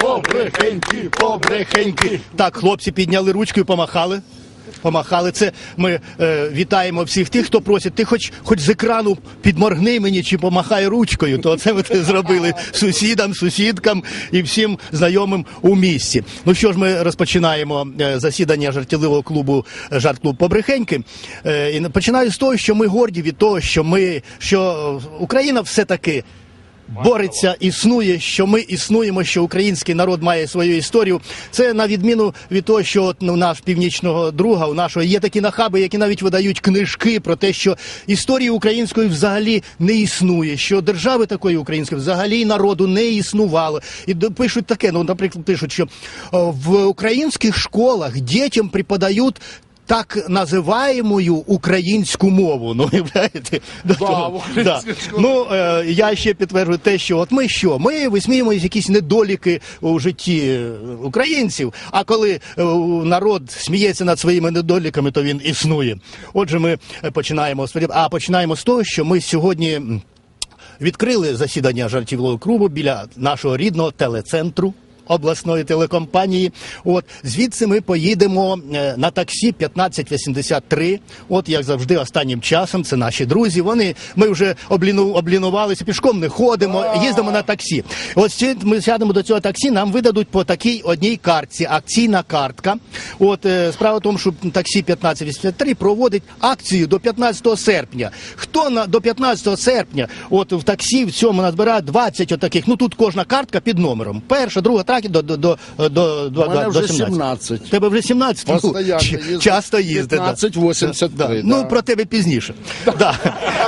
побрехеньки, побрехеньки. Так, хлопці підняли ручку і помахали. Помахали це. Ми е, вітаємо всіх тих, хто просить. Ти хоч хоч з екрану підморгни мені чи помахай ручкою. То це ми це зробили сусідам, сусідкам і всім знайомим у місті. Ну що ж, ми розпочинаємо е, засідання жартівливого клубу е, жарт клуб Побрехеньки. Е, і починаю з того, що ми горді від того, що ми що Україна все таки бореться, існує, що ми існуємо, що український народ має свою історію. Це на відміну від того, що от, ну, наш північного друга, у нашого є такі нахаби, які навіть видають книжки про те, що історії української взагалі не існує, що держави такої української взагалі народу не існувало. І пишуть таке. Ну, наприклад, пишуть, що в українських школах дітям преподають так називаємою українську мову. Ну, уявляєте? До того. в. Ну, е, я ще підтверджую те, що от ми що? Ми висміюємо якісь недоліки у житті українців. А коли е, народ сміється над своїми недоліками, то він існує. Отже, ми починаємо а починаємо з того, що ми сьогодні. Відкрили засідання жартівного клубу біля нашого рідного телецентру обласної телекомпанії. От звідси ми поїдемо е, на таксі 1583. От як завжди, останнім часом це наші друзі. Вони ми вже обліну, облінувалися, пішком не ходимо, їздимо на таксі. От ми сядемо до цього таксі. Нам видадуть по такій одній картці, акційна картка. От е, справа в тому, що таксі 1583 проводить акцію до 15 серпня. Хто на до 15 серпня, от в таксі в цьому назбирає 20 отаких. Ну тут кожна картка під номером. Перша, друга, третя до до до до, до, мене до вже 17. 17. Тебе вже 17? Ну, Постоянно їздить. часто їздить. да. 15-83, Да. да. Ну, про тебе пізніше. Да.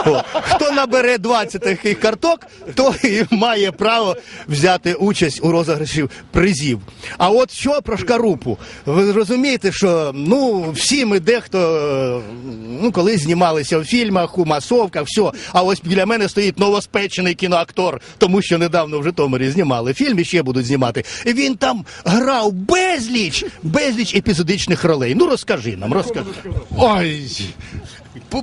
О. Хто набере 20 таких карток, той має право взяти участь у розіграші призів. А от що про шкарупу? Ви розумієте, що ну всі ми дехто е, ну колись знімалися в фільмах, у масовках, все. А ось біля мене стоїть новоспечений кіноактор, тому що недавно в Житомирі знімали фільм і ще будуть знімати. Він там грав безліч, безліч епізодичних ролей. Ну розкажи нам, розкажи. Ой,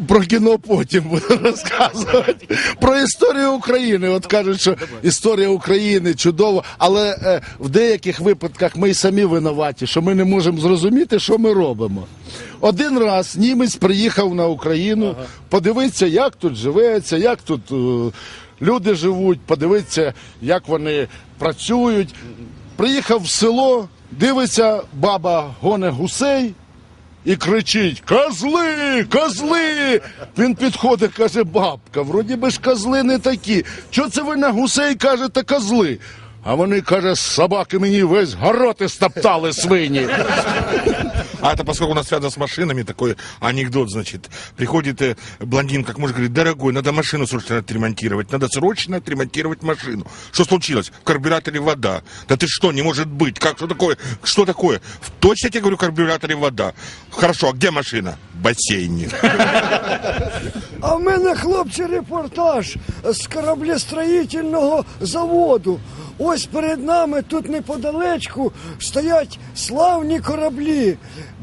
про кіно потім буду розказувати. Про історію України. От кажуть, що історія України чудова, але е, в деяких випадках ми й самі винуваті, що ми не можемо зрозуміти, що ми робимо. Один раз німець приїхав на Україну, подивитися, як тут живеться, як тут е, люди живуть, подивитися, як вони працюють. Приїхав в село, дивиться, баба гоне гусей і кричить: Козли! Козли! Він підходить, каже, бабка, вроді би ж козли не такі. Чого це ви на гусей кажете козли? А вони, каже, собаки мені весь город стоптали свині. А это поскольку у нас связано с машинами, такой анекдот, значит. Приходит э, блондин, как муж, говорит, дорогой, надо машину срочно отремонтировать, надо срочно отремонтировать машину. Что случилось? В карбюраторе вода. Да ты что, не может быть? Как, что такое? Что такое? В- Точно я тебе говорю, в карбюраторе вода. Хорошо, а где машина? В бассейне. А в мене, хлопці, репортаж з кораблестроїтельного заводу. Ось перед нами тут неподалечку стоять славні кораблі.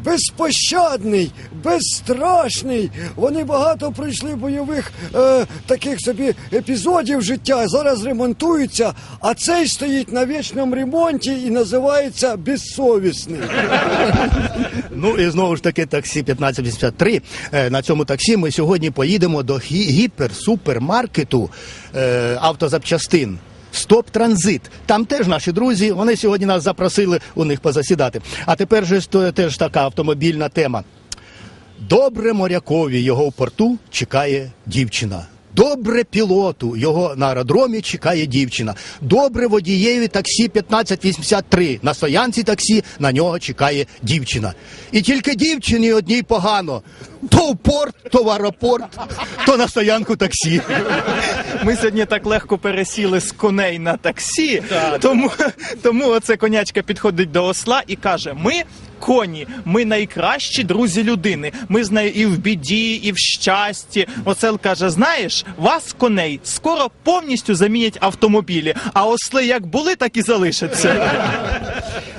Безпощадний, безстрашний. Вони багато пройшли бойових е, таких собі епізодів життя. Зараз ремонтуються, а цей стоїть на вічному ремонті і називається безсовісний. Ну і знову ж таки таксі 1583. Е, На цьому таксі ми сьогодні поїдемо до гі- гіпер-супермаркету е, автозапчастин. Стоп транзит. Там теж наші друзі. Вони сьогодні нас запросили у них позасідати. А тепер же теж така автомобільна тема. Добре морякові його в порту чекає дівчина. Добре пілоту його на аеродромі чекає дівчина. Добре водієві таксі 1583. На стоянці таксі на нього чекає дівчина. І тільки дівчині одній погано. То в порт, то в аеропорт, то на стоянку таксі. Ми сьогодні так легко пересіли з коней на таксі, тому, тому оце конячка підходить до осла і каже: Ми коні, ми найкращі друзі людини. Ми з нею і в біді, і в щасті. Осел каже: знаєш, вас коней скоро повністю замінять автомобілі, а осли як були, так і залишаться.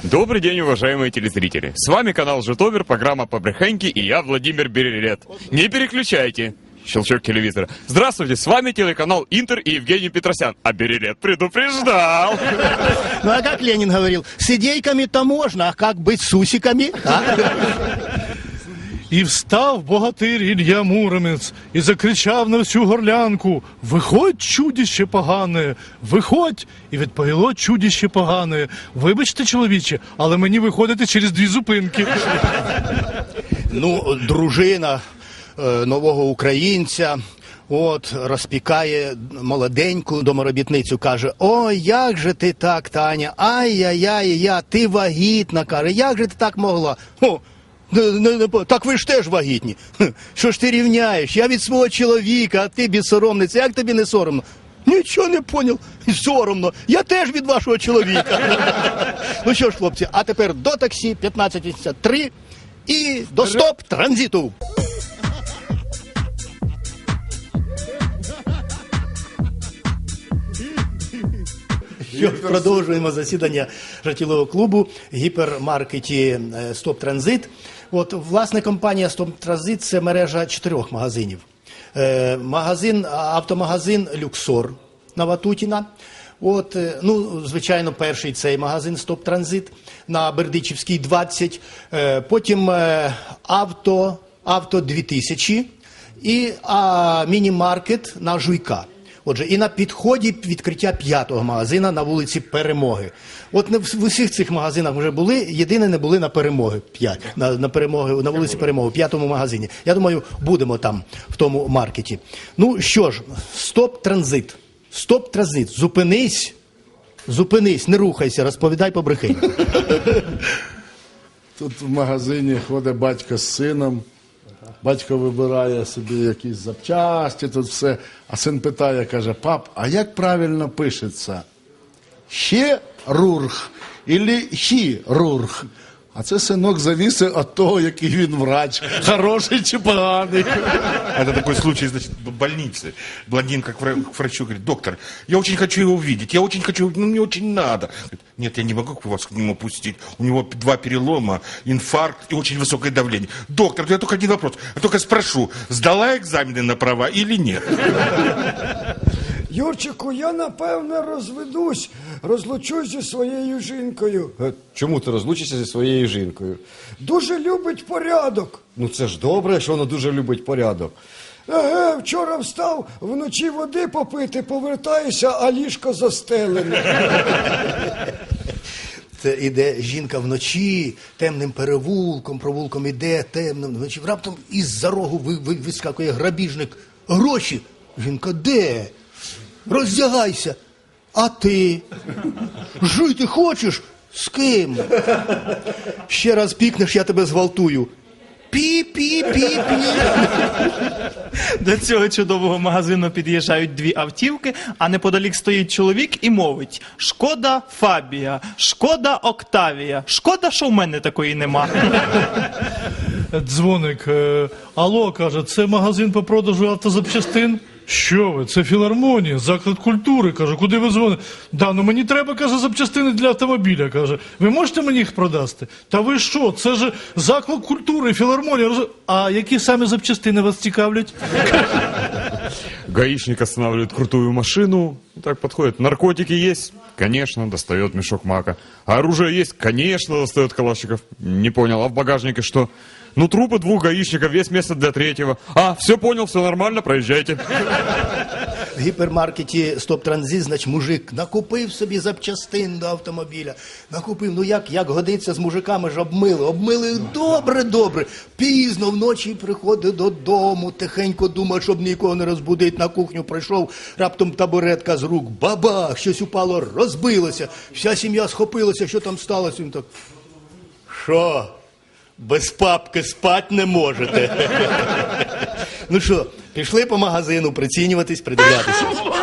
Добрый день, уважаемые телезрители. С вами канал Житомир, программа Побрехеньки и я, Владимир Берилет. Не переключайте. Щелчок телевизора. Здравствуйте, с вами телеканал Интер и Евгений Петросян. А Берилет предупреждал. Ну а как Ленин говорил, с идейками-то можно, а как быть с усиками? а? І встав богатир Ілья Муромець і закричав на всю горлянку: Виходь, чудіще погане, виходь! І відповіло чудіще погане. Вибачте, чоловіче, але мені виходити через дві зупинки. Ну, дружина нового українця. От розпікає молоденьку доморобітницю, каже: Ой, як же ти так, Таня? Ай-яй-яй, я, ти вагітна, каже, як же ти так могла? О, не, не, не, так ви ж теж вагітні. Що ж ти рівняєш? Я від свого чоловіка, а ти безсоромниця. Як тобі не соромно? Нічого не поняв. Соромно. Я теж від вашого чоловіка. ну що ж, хлопці, а тепер до таксі 1583 і до стоп транзиту. Що продовжуємо засідання жартівливого клубу гіпермаркеті е, Стоп Транзит. От власне компанія Стоп Транзит це мережа чотирьох магазинів. Е, Магазин, автомагазин Люксор на Ватутіна. От, е, ну, звичайно, перший цей магазин Стоп Транзит на Бердичівській 20. Е, Потім авто, авто 2000 і а, міні-маркет на Жуйка. Отже, і на підході відкриття п'ятого магазина на вулиці Перемоги. От не в в усіх цих магазинах вже були, єдине не були на перемоги п'ять на, на перемоги на вулиці Перемоги, в п'ятому магазині. Я думаю, будемо там в тому маркеті. Ну що ж, стоп транзит. Стоп транзит. Зупинись, зупинись, не рухайся, розповідай побрехи. Тут в магазині ходить батько з сином. Батько вибирає собі якісь запчасті, тут все. А син питає, каже: пап, а як правильно пишеться? Хірург или хірург? А це синок завісив від того, який він врач, хороший чи поганий. Это такой случай, значит, в больнице. Блондинка к вра- к врачу говорит, доктор, я очень хочу его увидеть, я очень хочу, ну мне очень надо. Говорит, Нет, я не могу вас к нему пустить. У него п- два перелома, инфаркт и очень высокое давление. Доктор, я только один вопрос. Я только спрошу, сдала экзамены на права или нет? Юрчику, я напевне розведусь, розлучусь зі своєю жінкою. Е, Чому ти розлучишся зі своєю жінкою? Дуже любить порядок. Ну це ж добре, що вона дуже любить порядок. Еге, вчора встав, вночі води попити, повертаюся, а ліжко застелене. Це іде жінка вночі, темним перевулком, провулком іде, темним вночі. Раптом із-за рогу ви, ви, вискакує грабіжник. Гроші. Жінка, де? Роздягайся. А ти? Жити хочеш? З ким? Ще раз пікнеш, я тебе зґвалтую. Пі-пі-пі-пі. До цього чудового магазину під'їжджають дві автівки, а неподалік стоїть чоловік і мовить: Шкода Фабія, шкода Октавія. Шкода, що в мене такої нема. Дзвоник. е, Алло, каже, це магазин по продажу автозапчастин. Що ви? Це філармонія, заклад культури. Каже, куди ви дзвоните? Да, ну мені треба, каже, запчастини для автомобіля. Каже, ви можете мені їх продасти? Та ви що? Це ж заклад культури, філармонія. А які саме запчастини вас цікавлять? Гаишник останавливает крутую машину. Так подходит. Наркотики есть? Конечно, достает мешок мака. Оружие есть? Конечно, достает Калашников. Не понял, а в багажнике что? Ну, трупы двух гаишников, весь место для третьего. А, все понял, все нормально, проезжайте. В гіпермаркеті Стоп Транзит, значить, мужик накупив собі запчастин до автомобіля. Накупив, ну як, як годиться з мужиками ж обмили. Обмили добре, добре. Пізно вночі приходить додому, тихенько думає, щоб нікого не розбудить. На кухню прийшов, раптом табуретка з рук, бабах, щось упало, розбилося. Вся сім'я схопилася, що там сталося. Він так. Що? Без папки спать не можете. ну що, пішли по магазину прицінюватись, придивлятися.